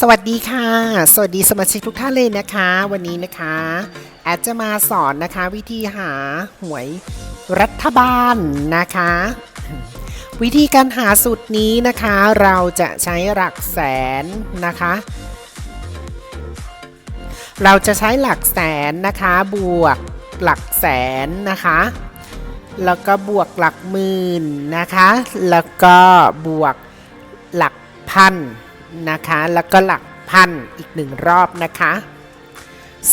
สวัสดีค่ะ สวัสดีสมาชิกทุกท่านเลยนะคะ วันนี้นะคะแอดจะมาสอนนะคะวิธีหาหวยรัฐบาลนะคะ วิธีการหาสูตรนี้นะคะเราจะใช้หลักแสนนะคะ เราจะใช้หลักแสนนะคะบวกหลักแสนนะคะ แล้วก็บวกหลักหมื่นนะคะ แล้วก็บวกหลักพัน นะคะ แล้วก็หลักพันอีกหนึ่งรอบนะคะ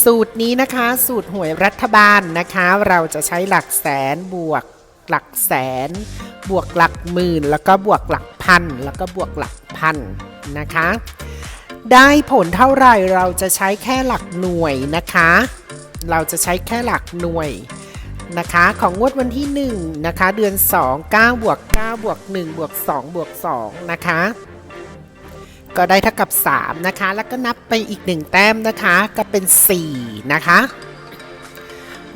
สูตรนี้นะคะสูตรหวยรัฐบาลนะคะ เราจะใช้หลักแสนบวกหลักแสน บวกหลักหมื่น แล้วก็บวกหลักพัน แล้วก็บวกหลักพันนะคะ ได้ผลเท่าไหร่เราจะใช้แค่หลักหน่วยนะคะ เราจะใช้แค่หลักหน่วยนะคะของงวดวันที่1นะคะเดือน 2 9บวก9บวก1บวก2บวก2นะคะ ก็ได้เท่ากับ 3 นะคะ แล้วก็นับไปอีก 1 แต้มนะคะ ก็เป็น 4 นะคะ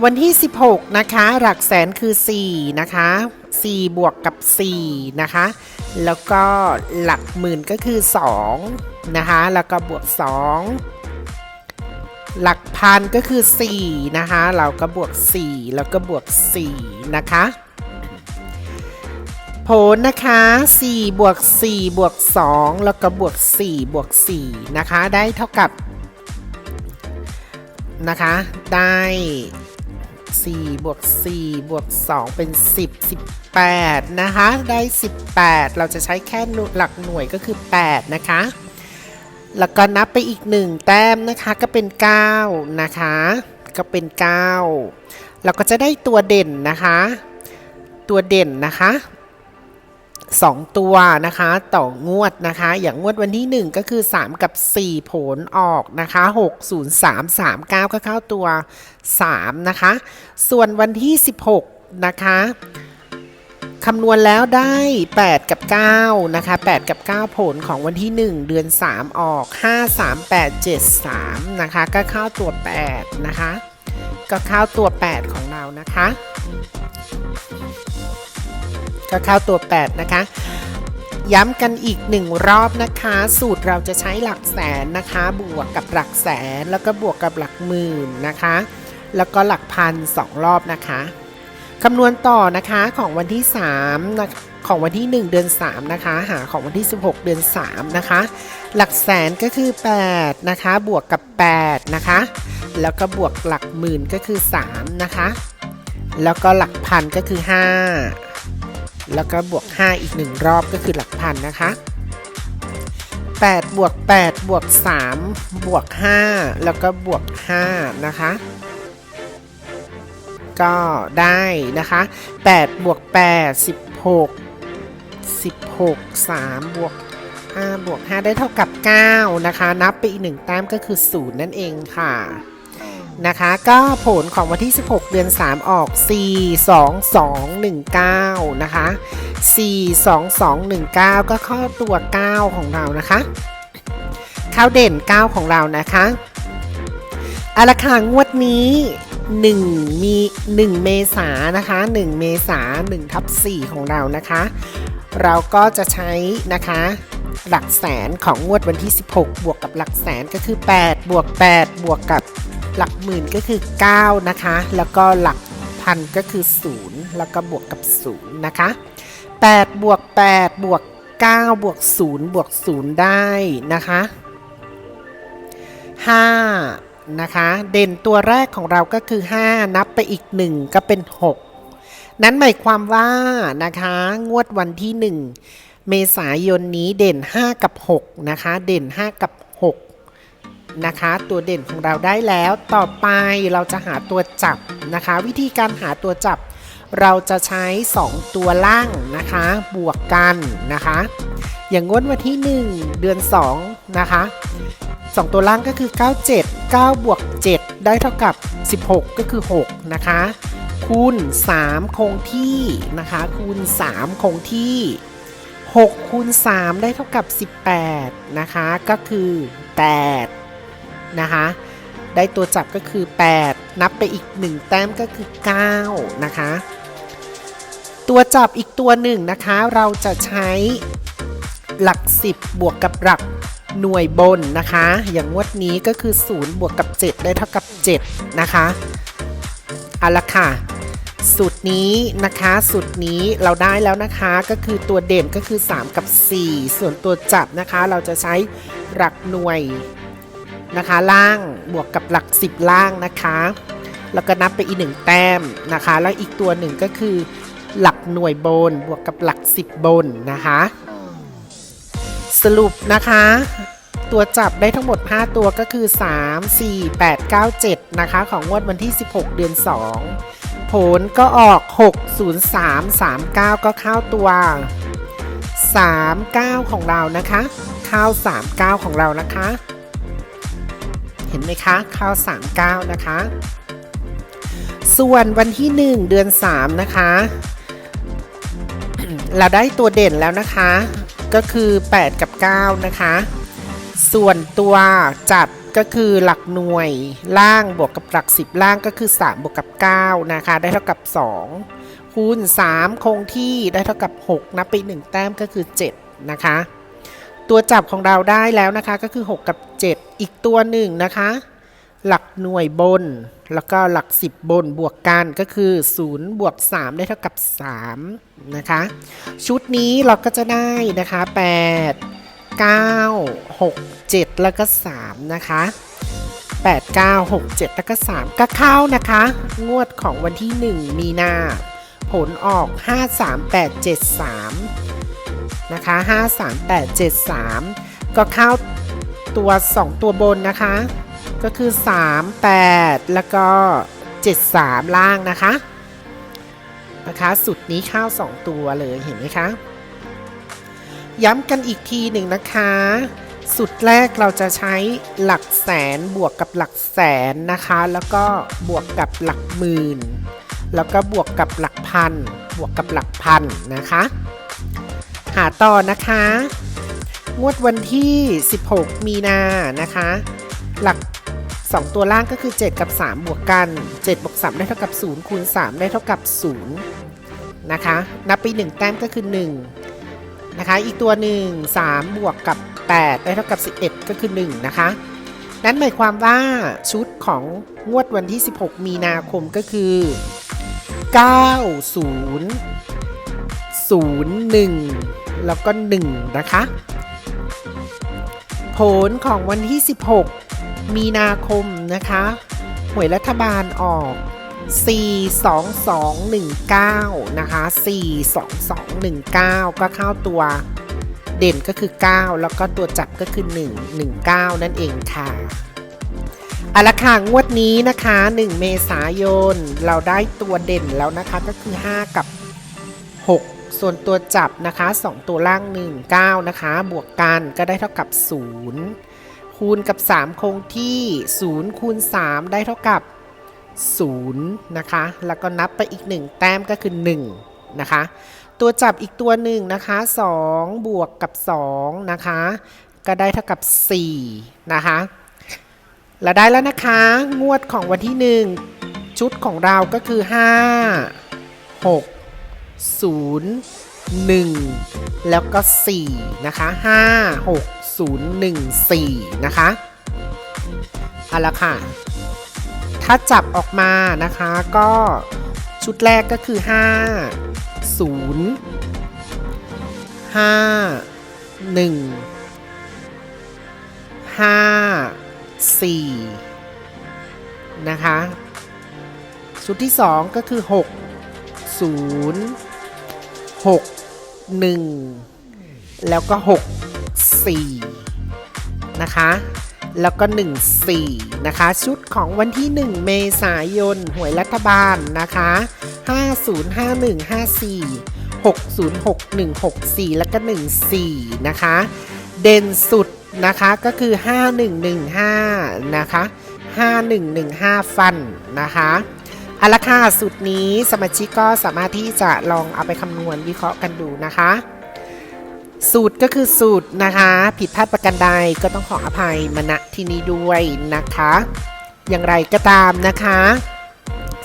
วันที่ 16 นะคะ หลักแสนคือ 4 นะคะ 4 บวกกับ 4 นะคะ แล้วก็หลักหมื่นก็คือ 2 นะคะ แล้วก็บวก 2 หลักพันก็คือ 4 นะคะ เราก็บวก 4 แล้วก็บวก 4 นะคะ ผลนะคะ4บวก4บวก2แล้วก็บวก4บวก4นะคะ ได้เท่ากับนะคะ ได้4บวก4บวก2เป็น 10 18 นะคะ ได้ 18 เราจะใช้แค่หลักหน่วยก็คือ 8 นะคะ แล้วก็นับไปอีก 1 แต้มนะคะ ก็เป็น 9 นะคะ ก็เป็น 9 เราก็จะได้ตัวเด่นนะคะ ตัวเด่นนะคะ 2 ตัวนะคะต่องวดนะคะ อย่างงวดวันที่ 1 ก็คือ 3 กับ 4 ผลออกนะคะ6 0 3 3 9 ก็เข้าตัว 3 นะคะ ส่วนวันที่ 16 นะคะคำนวณแล้วได้ 8 กับ 9 นะคะ 8 กับ 9 ผลของวันที่ 1 เดือน 3 ออก 5 3 8 7 3 นะคะ ก็เข้าตัว 8 นะคะ ก็เข้าตัว 8 ของเรานะคะ ก็เข้าตัว 8 นะคะ ย้ำกันอีกหนึ่งรอบนะคะ สูตรเราจะใช้หลักแสนนะคะ บวกกับหลักแสน แล้วก็บวกกับหลักหมื่นนะคะ แล้วก็หลักพันสองรอบนะคะคำนวณต่อนะคะของวันที่3นะของวันที่ 1 เดือน 3 นะคะ หาของวันที่ 16 เดือน 3 นะคะ หลักแสนก็คือ 8 นะคะ บวกกับ 8 นะคะ แล้วก็บวกหลักหมื่นก็คือ 3 นะคะ แล้วก็หลักพันก็คือ 5 แล้วก็บวก 5 อีก 1 รอบก็คือหลักพันนะคะ 8 บวก 8 บวก 3 บวก 5 แล้วก็บวก 5 นะคะ ก็ได้นะคะ 8 บวก 8 16 16 3 บวก 5 บวก 5 ได้เท่ากับ 9 นะคะ นับไปอีก 1 แต้มก็คือ 0 นั่นเองค่ะ นะคะ ก็ผลของวันที่ 16 เดือน 3 ออก 4 2 2 1 9 นะคะ 4 2 2 1 9 ก็เข้าตัว 9 ของเรานะคะเข้าเด่น 9 ของเรานะคะอาราคางวดนี้1มี1 เมษานะคะ 1 เมษา1ทับ4ของเรานะคะ เราก็จะใช้นะคะหลักแสนของงวดวันที่ 16 บวกกับหลักแสนก็คือ 8 บวก 8 บวกกับ หลักหมื่นก็คือ 9 นะคะ แล้วก็หลักพันก็คือ 0 แล้วก็บวกกับ 0 นะคะ 8 บวก 8 บวก 9 บวก 0 บวก 0 ได้นะคะ5นะคะ เด่นตัวแรกของเราก็คือ 5 นับไปอีก 1 ก็เป็น 6 นั้นหมายความว่านะคะ งวดวันที่ 1 เมษายนนี้เด่น 5 กับ 6 นะคะ เด่น 5 กับ นะคะ ตัวเด่นของเราได้แล้วต่อไปเราจะหาตัวจับนะคะ วิธีการหาตัวจับ เราจะใช้ 2 ตัวล่างนะคะ บวกกันนะคะ อย่างงวดวันที่ 1 เดือน 2 นะคะ 2 ตัวล่างก็คือ 97 9บวก7ได้เท่ากับ 16 ก็คือ 6 นะคะ คูณ 3 คงที่นะคะ คูณ 3 คงที่6คูณ3ได้เท่ากับ 18 นะคะ ก็คือ 8 นะคะ ได้ตัวจับก็คือ 8 นับไปอีก 1 แต้มก็คือ 9 นะคะ ตัวจับอีกตัวหนึ่งนะคะ เราจะใช้หลัก 10 บวกกับหลักหน่วยบนนะคะ อย่างงวดนี้ก็คือ 0 บวกกับ 7 ได้เท่ากับ 7 นะคะเอาละค่ะสูตรนี้นะคะสูตรนี้เราได้แล้วนะคะก็คือตัวเด่นก็คือ 3 กับ 4 ส่วนตัวจับนะคะ เราจะใช้หลักหน่วย นะคะ ล่างบวกกับหลัก 10 ล่างนะคะ แล้วก็นับไปอีกหนึ่งแต้มนะคะ แล้วอีกตัวหนึ่งก็คือหลักหน่วยบนบวกกับหลัก 10 บนนะคะ สรุปนะคะ ตัวจับได้ทั้งหมด 5 ตัวก็คือ 3 4 8 9 7 นะคะ ของงวดวันที่ 16 เดือน 2 ผลก็ออก 603 39 ก็เข้าตัว 39 ของเรานะคะ เข้า 39 ของเรานะคะ เห็นไหมคะข้าว 39 นะคะ ส่วนวันที่ 1 เดือน 3 นะคะ เราได้ตัวเด่นแล้วนะคะ ก็คือ 8 กับ 9 นะคะ ส่วนตัวจับก็คือหลักหน่วยล่างบวกกับหลัก 10 ล่างก็คือ 3 บวกกับ 9 นะคะ ได้เท่ากับ 2 คูณ 3 คงที่ได้เท่ากับ 6 นับไป 1 แต้มก็คือ 7 นะคะ ตัวจับของเราได้แล้วนะคะก็คือ 6 กับ 7 อีกตัวหนึ่งนะคะ หลักหน่วยบน แล้วก็หลัก 10 บนบวกกันก็คือ 0 บวก 3 ได้เท่ากับ 3 นะคะ ชุดนี้เราก็จะได้นะคะ 8 9 6 7 แล้วก็ 3 นะคะ 8 9 6 7 แล้วก็ 3 ก็เข้านะคะ งวดของวันที่ 1 มีนาผลออก 5 3 8 7 3 นะคะ 5 3 8 7 3 ก็เข้า ตัว 2 ตัวบนนะคะ ก็คือ 3 8 แล้วก็ 7 3 ล่างนะคะ นะคะสุดนี้เข้า 2 ตัวเลยเห็นไหมคะ ย้ำกันอีกทีหนึ่งนะคะ สุดแรกเราจะใช้หลักแสนบวกกับหลักแสนนะคะ แล้วก็บวกกับหลักหมื่น แล้วก็บวกกับหลักพัน บวกกับหลักพันนะคะ หาต่อนะคะ งวดวันที่ 16 มีนานะคะ หลัก 2 ตัวล่างก็คือ 7 กับ 3 บวกกัน 7บวก3 ได้เท่ากับ 0 คูณ 3 ได้เท่ากับ 0 นะคะ นับไป 1 แต้มก็คือ 1 นะคะ อีกตัวหนึ่ง3บวกกับ 8 ได้เท่ากับ 11 ก็คือ 1 นะคะ นั้นหมายความว่าชุดของงวดวันที่ 16 มีนาคมก็คือ 90 01 แล้วก็ 1 นะคะ ผลของวันที่ 16 มีนาคมนะคะ หวยรัฐบาลออก 42219 นะคะ 42219 ก็เข้าตัวเด่นก็คือ 9 แล้วก็ตัวจับก็คือ 1 19 นั่นเองค่ะอาละค่ะงวดนี้นะคะ 1 เมษายน เราได้ตัวเด่นแล้วนะคะก็คือ 5 กับ 6 ส่วนตัวจับนะคะ 2 ตัวล่าง 1 9 นะคะ บวกกันก็ได้เท่ากับ 0 คูณกับ 3 คงที่ 0 คูณ 3 ได้เท่ากับ 0 นะคะ แล้วก็นับไปอีก 1 แต้มก็คือ 1 นะคะ ตัวจับอีกตัวหนึ่งนะคะ 2 บวกกับ 2 นะคะ ก็ได้เท่ากับ 4 นะคะ แล้วได้แล้วนะคะ งวดของวันที่ 1 ชุดของเราก็คือ 5 6 1 แล้วก็ 4 นะคะ 5 6 0 1 4 นะคะเอาละค่ะ ถ้าจับออกมานะคะก็ชุดแรกก็คือ 5 0 5 1 5 4 นะคะ ชุดที่ 2 ก็คือ 6 0 6 1แล้วก็6 4นะคะแล้วก็1 4นะคะ ชุดของวันที่ 1 เมษายน หวยรัฐบาลนะคะ505154 606164 แล้วก็ 14 นะคะ เด่นสุดนะคะก็คือ 5115 นะคะ 5115 ฟันนะคะ เอาละค่ะสูตรนี้สมาชิกก็สามารถที่จะลองเอาไปคำนวณวิเคราะห์กันดูนะคะ สูตรก็คือสูตรนะคะ ผิดพลาดประกันใดก็ต้องขออภัยมาณที่นี้ด้วยนะคะ อย่างไรก็ตามนะคะ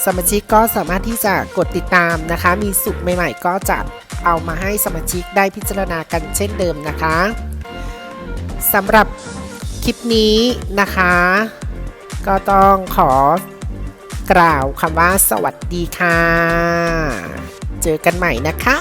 สมาชิกก็สามารถที่จะกดติดตามนะคะ มีสูตรใหม่ๆ ก็จะเอามาให้สมาชิกได้พิจารณากันเช่นเดิมนะคะสำหรับคลิปนี้นะคะ ก็ต้องขอ กล่าวคำว่าสวัสดีค่ะ เจอกันใหม่นะคะ